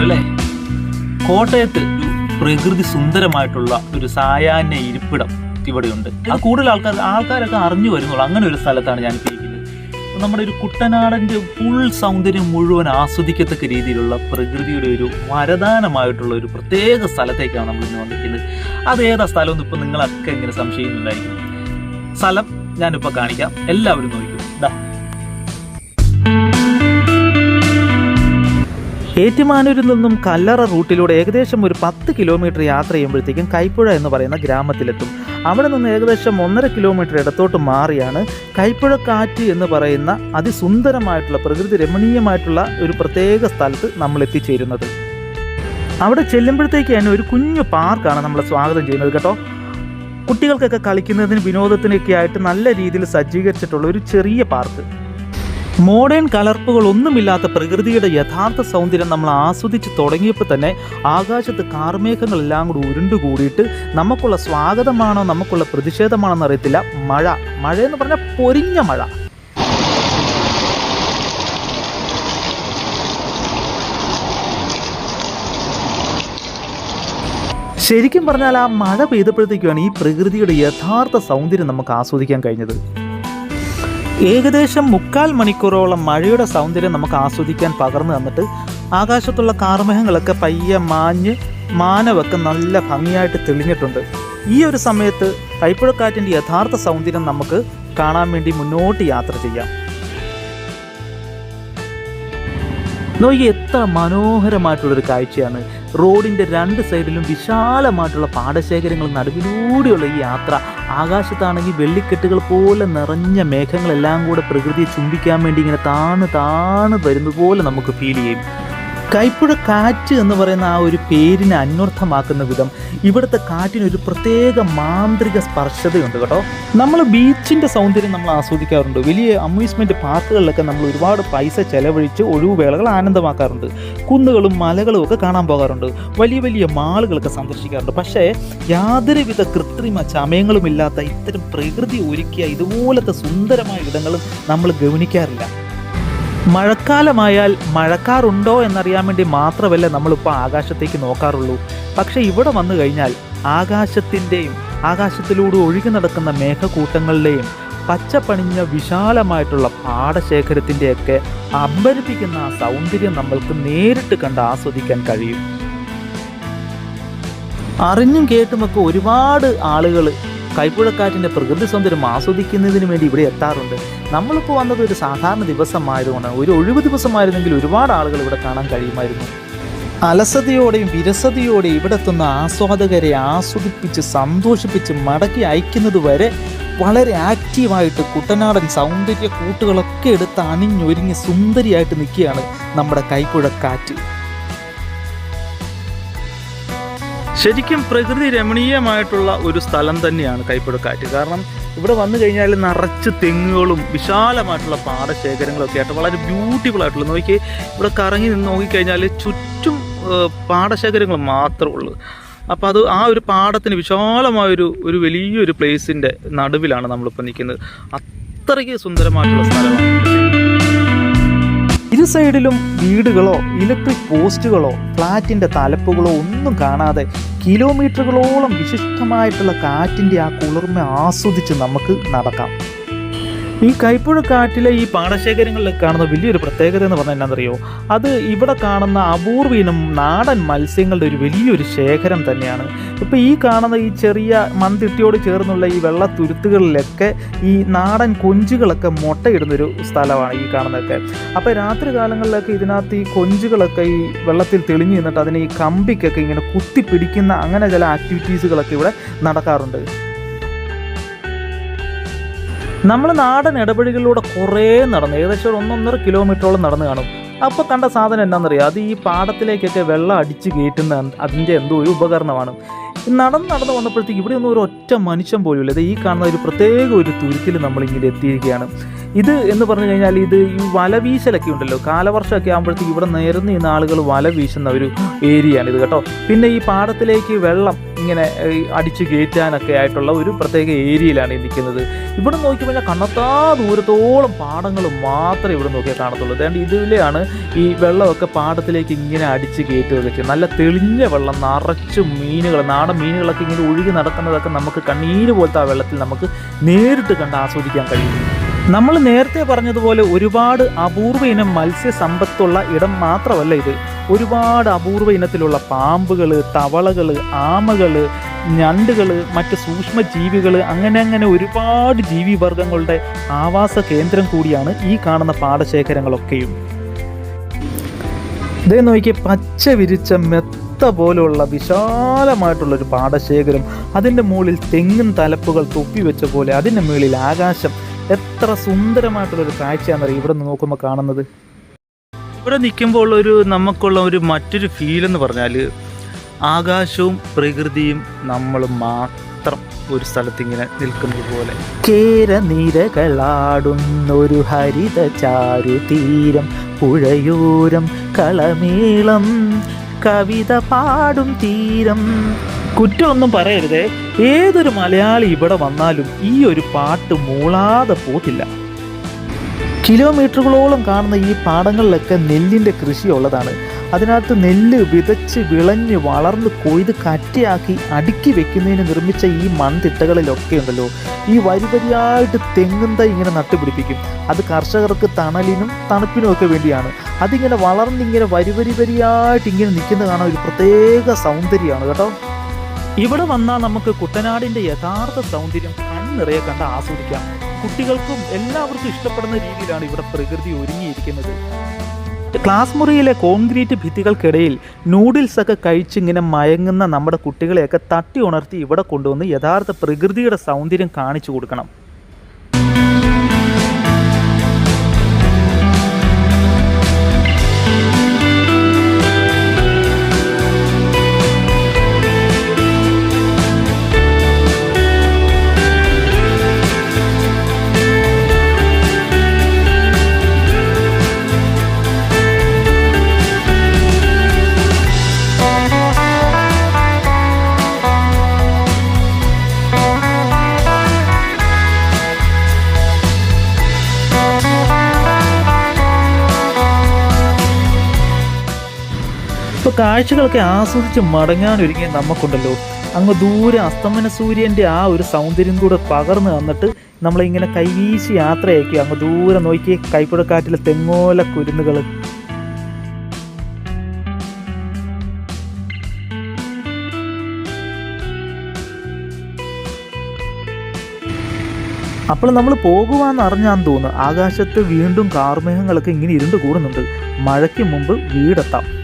അല്ലേ? കോട്ടയത്ത് പ്രകൃതി സുന്ദരമായിട്ടുള്ള ഒരു സായാഹ്ന ഇരിപ്പിടം ഇവിടെയുണ്ട്. ആ കൂടുതൽ ആൾക്കാർ ആൾക്കാരൊക്കെ അറിഞ്ഞു വരുന്നുള്ളൂ. അങ്ങനെ ഒരു സ്ഥലത്താണ് ഞാൻ ഇരിക്കുന്നത്. നമ്മുടെ ഒരു കുട്ടനാടന്റെ ഫുൾ സൗന്ദര്യം മുഴുവൻ ആസ്വദിക്കത്തക്ക രീതിയിലുള്ള പ്രകൃതിയുടെ ഒരു വരദാനമായിട്ടുള്ള ഒരു പ്രത്യേക സ്ഥലത്തേക്കാണ് നമ്മൾ ഇന്ന് വന്നിരിക്കുന്നത്. അത് ഏതാ സ്ഥലം ഇപ്പം നിങ്ങളൊക്കെ ഇങ്ങനെ സംശയിക്കുന്നുണ്ടായിരിക്കും. സ്ഥലം ഞാനിപ്പോൾ കാണിക്കാം. എല്ലാവരും നോക്കൂ ഏറ്റുമാനൂരിൽ നിന്നും കല്ലറ റൂട്ടിലൂടെ ഏകദേശം ഒരു പത്ത് കിലോമീറ്റർ യാത്ര ചെയ്യുമ്പോഴത്തേക്കും കൈപ്പുഴ എന്ന് പറയുന്ന ഗ്രാമത്തിലെത്തും. അവിടെ നിന്ന് ഏകദേശം ഒന്നര കിലോമീറ്റർ ഇടത്തോട്ട് മാറിയാണ് കൈപ്പുഴ കാറ്റ് എന്ന് പറയുന്ന അതിസുന്ദരമായിട്ടുള്ള പ്രകൃതി രമണീയമായിട്ടുള്ള ഒരു പ്രത്യേക സ്ഥലത്ത് നമ്മൾ എത്തിച്ചേരുന്നത്. അവിടെ ചെല്ലുമ്പോഴത്തേക്ക് തന്നെ ഒരു കുഞ്ഞു പാർക്കാണ് നമ്മളെ സ്വാഗതം ചെയ്യുന്നത് കേട്ടോ. കുട്ടികൾക്കൊക്കെ കളിക്കുന്നതിന് വിനോദത്തിനൊക്കെ ആയിട്ട് നല്ല രീതിയിൽ സജ്ജീകരിച്ചിട്ടുള്ള ഒരു ചെറിയ പാർക്ക്. മോഡേൺ കലർപ്പുകൾ ഒന്നുമില്ലാത്ത പ്രകൃതിയുടെ യഥാർത്ഥ സൗന്ദര്യം നമ്മൾ ആസ്വദിച്ച് തുടങ്ങിയപ്പോൾ തന്നെ ആകാശത്ത് കാർമേഘങ്ങളെല്ലാം കൂടി ഉരുണ്ടുകൂടിയിട്ട് നമുക്കുള്ള സ്വാഗതമാണോ നമുക്കുള്ള പ്രതിഷേധമാണോ എന്നറിയത്തില്ല. മഴ. മഴ എന്ന് പറഞ്ഞാൽ പൊരിഞ്ഞ മഴ. ശരിക്കും പറഞ്ഞാൽ ആ മഴ പെയ്തപ്പോഴത്തേക്കാണ് ഈ പ്രകൃതിയുടെ യഥാർത്ഥ സൗന്ദര്യം നമുക്ക് ആസ്വദിക്കാൻ കഴിഞ്ഞത്. ഏകദേശം മുക്കാൽ മണിക്കൂറോളം മഴയുടെ സൗന്ദര്യം നമുക്ക് ആസ്വദിക്കാൻ പകർന്നു തന്നിട്ട് ആകാശത്തുള്ള കാർമേഹങ്ങളൊക്കെ പയ്യെ മാഞ്ഞ് മാനവൊക്കെ നല്ല ഭംഗിയായിട്ട് തെളിഞ്ഞിട്ടുണ്ട്. ഈ ഒരു സമയത്ത് കൈപ്പുഴക്കാറ്റിന്റെ യഥാർത്ഥ സൗന്ദര്യം നമുക്ക് കാണാൻ വേണ്ടി മുന്നോട്ട് യാത്ര ചെയ്യാം. നോക്കി എത്ര മനോഹരമായിട്ടുള്ളൊരു കാഴ്ചയാണ്. റോഡിന്റെ രണ്ട് സൈഡിലും വിശാലമായിട്ടുള്ള പാടശേഖരങ്ങൾ നടുവിലൂടെയുള്ള ഈ യാത്ര. ആകാശത്താണെങ്കിൽ വെള്ളിക്കെട്ടുകൾ പോലെ നിറഞ്ഞ മേഘങ്ങളെല്ലാം കൂടെ പ്രകൃതിയെ ചുംബിക്കാൻ വേണ്ടി ഇങ്ങനെ താണ് താണ് വരുന്നത് പോലെ നമുക്ക് ഫീൽ ചെയ്യും. കൈപ്പുഴ കാറ്റ് എന്ന് പറയുന്ന ആ ഒരു പേരിനെ അന്വർത്ഥമാക്കുന്ന വിധം ഇവിടുത്തെ കാറ്റിനൊരു പ്രത്യേക മാന്ത്രിക സ്പർശതയുണ്ട് കേട്ടോ. നമ്മൾ ബീച്ചിന്റെ സൗന്ദര്യം നമ്മൾ ആസ്വദിക്കാറുണ്ട്. വലിയ അമ്യൂസ്മെന്റ് പാർക്കുകളിലൊക്കെ നമ്മൾ ഒരുപാട് പൈസ ചെലവഴിച്ച് ഒഴിവുവേളകൾ ആനന്ദമാക്കാറുണ്ട്. കുന്നുകളും മലകളും ഒക്കെ കാണാൻ പോകാറുണ്ട്. വലിയ വലിയ മാളുകളൊക്കെ സന്ദർശിക്കാറുണ്ട്. പക്ഷേ യാതൊരുവിധ കൃത്രിമ ചമയങ്ങളുമില്ലാത്ത ഇത്തരം പ്രകൃതി ഒരുക്കിയ ഇതുപോലത്തെ സുന്ദരമായ ഇടങ്ങളും നമ്മൾ ഗവനിക്കാറില്ല. മഴക്കാലമായാൽ മഴക്കാറുണ്ടോ എന്നറിയാൻ വേണ്ടി മാത്രമല്ല നമ്മളിപ്പോൾ ആകാശത്തേക്ക് നോക്കാറുള്ളൂ. പക്ഷേ ഇവിടെ വന്നു കഴിഞ്ഞാൽ ആകാശത്തിന്റെയും ആകാശത്തിലൂടെ ഒഴുകി നടക്കുന്ന മേഘക്കൂട്ടങ്ങളുടെയും പച്ചപ്പണിഞ്ഞ വിശാലമായിട്ടുള്ള പാടശേഖരത്തിന്റെയൊക്കെ അമ്പരിപ്പിക്കുന്ന ആ സൗന്ദര്യം നമ്മൾക്ക് നേരിട്ട് കണ്ട് ആസ്വദിക്കാൻ കഴിയും. അറിഞ്ഞും കേട്ടുമൊക്കെ ഒരുപാട് ആളുകൾ കൈപ്പുഴക്കാറ്റിന്റെ പ്രകൃതി സൗന്ദര്യം ആസ്വദിക്കുന്നതിന് വേണ്ടി ഇവിടെ എത്താറുണ്ട്. നമ്മളിപ്പോൾ വന്നത് ഒരു സാധാരണ ദിവസമായതുകൊണ്ട് ഒരു ഒഴിവ് ദിവസമായിരുന്നെങ്കിൽ ഒരുപാട് ആളുകൾ ഇവിടെ കാണാൻ കഴിയുമായിരുന്നു. അലസതയോടെയും വിരസതയോടെയും ഇവിടെ എത്തുന്ന ആസ്വാദകരെ ആസ്വദിപ്പിച്ച് സന്തോഷിപ്പിച്ച് മടക്കി അയക്കുന്നത് വരെ വളരെ ആക്റ്റീവായിട്ട് കുട്ടനാടൻ സൗന്ദര്യ കൂട്ടുകളൊക്കെ എടുത്ത് അണിഞ്ഞൊരുങ്ങി സുന്ദരിയായിട്ട് നിൽക്കുകയാണ് നമ്മുടെ കൈപ്പുഴക്കാറ്റ്. ശരിക്കും പ്രകൃതി രമണീയമായിട്ടുള്ള ഒരു സ്ഥലം തന്നെയാണ് കൈപ്പുഴക്കാറ്റ് കാരണം ഇവിടെ വന്നു കഴിഞ്ഞാൽ നിറച്ച് തെങ്ങുകളും വിശാലമായിട്ടുള്ള പാടശേഖരങ്ങളൊക്കെ ആയിട്ട് വളരെ ബ്യൂട്ടിഫുൾ ആയിട്ടുള്ള നോക്കി ഇവിടെ കറങ്ങി നിന്ന് നോക്കിക്കഴിഞ്ഞാൽ ചുറ്റും പാടശേഖരങ്ങൾ മാത്രമേ ഉള്ളൂ. അപ്പോൾ അത് ആ ഒരു പാടത്തിന് വിശാലമായൊരു ഒരു വലിയൊരു പ്ലേസിന്റെ നടുവിലാണ് നമ്മളിപ്പോൾ നിൽക്കുന്നത്. അത്രയ്ക്ക് സുന്ദരമായിട്ടുള്ള സ്ഥലമാണ്. ഇരു സൈഡിലും വീടുകളോ ഇലക്ട്രിക് പോസ്റ്റുകളോ ഫ്ലാറ്റിന്റെ തലപ്പുകളോ ഒന്നും കാണാതെ കിലോമീറ്ററുകളോളം വിശിഷ്ടമായിട്ടുള്ള കാറ്റിന്റെ ആ കുളിർമ ആസ്വദിച്ച് നമുക്ക് നടക്കാം. ഈ കൈപ്പുഴ കാറ്റിലെ ഈ പാടശേഖരങ്ങളിലൊക്കെ കാണുന്ന വലിയൊരു പ്രത്യേകത എന്ന് പറഞ്ഞാൽ എന്താണെന്നറിയോ അത് ഇവിടെ കാണുന്ന അപൂർവീനം നാടൻ മത്സ്യങ്ങളുടെ ഒരു വലിയൊരു ശേഖരം തന്നെയാണ്. ഇപ്പോൾ ഈ കാണുന്ന ഈ ചെറിയ മൺതിട്ടിയോട് ചേർന്നുള്ള ഈ വെള്ളത്തുരുത്തുകളിലൊക്കെ ഈ നാടൻ കൊഞ്ചുകളൊക്കെ മുട്ടയിടുന്നൊരു സ്ഥലമാണ് ഈ കാണുന്നതൊക്കെ. അപ്പോൾ രാത്രി കാലങ്ങളിലൊക്കെ ഇതിനകത്ത് ഈ കൊഞ്ചുകളൊക്കെ ഈ വെള്ളത്തിൽ തെളിഞ്ഞു നിന്നിട്ട് അതിനെ ഈ കമ്പിക്കൊക്കെ ഇങ്ങനെ കുത്തി പിടിക്കുന്ന അങ്ങനെ ചില ആക്ടിവിറ്റീസുകളൊക്കെ ഇവിടെ നടക്കാറുണ്ട്. നമ്മൾ നാടൻ ഇടപഴകളിലൂടെ കുറേ നടന്ന് ഏകദേശം ഒരു ഒന്നൊന്നര കിലോമീറ്ററോളം നടന്ന് കാണും. അപ്പോൾ കണ്ട സാധനം എന്താണെന്നറിയാം അത് ഈ പാടത്തിലേക്കൊക്കെ വെള്ളം അടിച്ച് കയറ്റുന്ന അതിന്റെ എന്തോ ഒരു ഉപകരണമാണ്. നടന്ന് നടന്ന് വന്നപ്പോഴത്തേക്ക് ഇവിടെ ഒന്നും ഒരു ഒറ്റ മനുഷ്യൻ പോലും ഇല്ല ഈ കാണുന്ന ഒരു പ്രത്യേക ഒരു തുരുത്തിൽ നമ്മളിങ്ങനെ എത്തിയിരിക്കുകയാണ്. ഇത് എന്ന് പറഞ്ഞു കഴിഞ്ഞാൽ ഇത് ഈ വല വീശലൊക്കെ ഉണ്ടല്ലോ. കാലവർഷമൊക്കെ ആകുമ്പോഴത്തേക്ക് ഇവിടെ നേർന്ന് ഇന്ന് ആളുകൾ വല വീശുന്ന ഒരു ഏരിയയാണ് ഇത് കേട്ടോ. പിന്നെ ഈ പാടത്തിലേക്ക് വെള്ളം ഇങ്ങനെ അടിച്ചു കയറ്റാനൊക്കെ ആയിട്ടുള്ള ഒരു പ്രത്യേക ഏരിയയിലാണ് ഈ നിൽക്കുന്നത്. ഇവിടെ നോക്കി കഴിഞ്ഞാൽ കണ്ണത്താ ദൂരത്തോളം പാടങ്ങൾ മാത്രമേ ഇവിടെ നോക്കിയാൽ കാണത്തുള്ളൂ. അതുകൊണ്ട് ഇതിലെയാണ് ഈ വെള്ളമൊക്കെ പാടത്തിലേക്ക് ഇങ്ങനെ അടിച്ച് കയറ്റുകയൊക്കെ നല്ല തെളിഞ്ഞ വെള്ളം നിറച്ച് മീനുകൾ നാടൻ മീനുകളൊക്കെ ഇങ്ങനെ ഒഴുകി നടക്കുന്നതൊക്കെ നമുക്ക് കണ്ണീര് പോലത്തെ ആ വെള്ളത്തിൽ നമുക്ക് നേരിട്ട് കണ്ട് ആസ്വദിക്കാൻ കഴിയും. നമ്മൾ നേരത്തെ പറഞ്ഞതുപോലെ ഒരുപാട് അപൂർവ ഇനം മത്സ്യ സമ്പത്തുള്ള ഇടം മാത്രമല്ല ഇത്. ഒരുപാട് അപൂർവ ഇനത്തിലുള്ള പാമ്പുകൾ തവളകൾ ആമകൾ ഞണ്ടുകൾ മറ്റ് സൂക്ഷ്മ ജീവികൾ അങ്ങനെ അങ്ങനെ ഒരുപാട് ജീവിവർഗങ്ങളുടെ ആവാസ കേന്ദ്രം കൂടിയാണ് ഈ കാണുന്ന പാടശേഖരങ്ങളൊക്കെയും. ഇതേ നോക്കി പച്ച വിരിച്ച മെത്ത പോലുള്ള വിശാലമായിട്ടുള്ള ഒരു പാടശേഖരം അതിന്റെ മുകളിൽ തെങ്ങും തലപ്പുകൾ തൊപ്പി വെച്ച പോലെ അതിന്റെ മുകളിൽ ആകാശം. എത്ര സുന്ദരമായിട്ടുള്ളൊരു കാഴ്ചയാണെന്നറിയാം ഇവിടെ നിന്ന് നോക്കുമ്പോൾ കാണുന്നത്? ഇവിടെ നിൽക്കുമ്പോൾ ഒരു നമുക്കുള്ള ഒരു മറ്റൊരു ഫീൽ എന്ന് പറഞ്ഞാൽ ആകാശവും പ്രകൃതിയും നമ്മൾ മാത്രം ഒരു സ്ഥലത്ത് ഇങ്ങനെ നിൽക്കുന്നത് പോലെ. കേരനീരകളാടുന്നൊരു ഹരിത ചാരു തീരം പുഴയോരം കളമേളം കവിത പാടും തീരം. കുറ്റമൊന്നും പറയരുതേ. ഏതൊരു മലയാളി ഇവിടെ വന്നാലും ഈ ഒരു പാട്ട് മൂളാതെ പോകില്ല കിലോമീറ്ററുകളോളം കാണുന്ന ഈ പാടങ്ങളിലൊക്കെ നെല്ലിന്റെ കൃഷിയുള്ളതാണ്. അതിനകത്ത് നെല്ല് വിതച്ച് വിളഞ്ഞ് വളർന്ന് കൊയ്ത് കറ്റയാക്കി അടുക്കി വെക്കുന്നതിന് നിർമ്മിച്ച ഈ മൺതിട്ടകളിലൊക്കെ ഉണ്ടല്ലോ. ഈ വരി വരിയായിട്ട് തെങ്ങും തൈ ഇങ്ങനെ നട്ടുപിടിപ്പിക്കും. അത് കർഷകർക്ക് തണലിനും തണുപ്പിനും ഒക്കെ വേണ്ടിയാണ്. അതിങ്ങനെ വളർന്നിങ്ങനെ വരി വരി വരിയായിട്ട് ഇങ്ങനെ നിൽക്കുന്ന കാണാൻ ഒരു പ്രത്യേക സൗന്ദര്യമാണ് കേട്ടോ. ഇവിടെ വന്നാൽ നമുക്ക് കുട്ടനാടിന്റെ യഥാർത്ഥ സൗന്ദര്യം കണ്ണിറയെ കണ്ട് ആസ്വദിക്കാം. കുട്ടികൾക്കും എല്ലാവർക്കും ഇഷ്ടപ്പെടുന്ന രീതിയിലാണ് ഇവിടെ പ്രകൃതി ഒരുങ്ങിയിരിക്കുന്നത്. ക്ലാസ് മുറിയിലെ കോൺക്രീറ്റ് ഭിത്തികൾക്കിടയിൽ നൂഡിൽസ് ഒക്കെ കഴിച്ചിങ്ങനെ മയങ്ങുന്ന നമ്മുടെ കുട്ടികളെയൊക്കെ തട്ടി ഉണർത്തി ഇവിടെ കൊണ്ടുവന്ന് യഥാർത്ഥ പ്രകൃതിയുടെ സൗന്ദര്യം കാണിച്ചു കൊടുക്കണം. ഇപ്പോൾ കാഴ്ചകളൊക്കെ ആസ്വദിച്ച് മടങ്ങാനൊരുങ്ങിയ നമുക്കുണ്ടല്ലോ. അങ്ങ് ദൂരെ അസ്തമന സൂര്യന്റെ ആ ഒരു സൗന്ദര്യം കൂടെ പകർന്നു തന്നിട്ട് നമ്മളിങ്ങനെ കൈവീശി യാത്രയാക്കി അങ്ങ് ദൂരെ നോക്കി കൈപ്പുഴക്കാറ്റിലെ തെങ്ങോല കുരുന്നുകൾ അപ്പോൾ നമ്മൾ പോകുവാന്ന് അറിഞ്ഞാന്ന് തോന്നുന്നു. ആകാശത്ത് വീണ്ടും കാർമേഘങ്ങളൊക്കെ ഇങ്ങനെ ഇരുണ്ട് കൂടുന്നുണ്ട്. മഴയ്ക്ക് മുമ്പ് വീടെത്താം.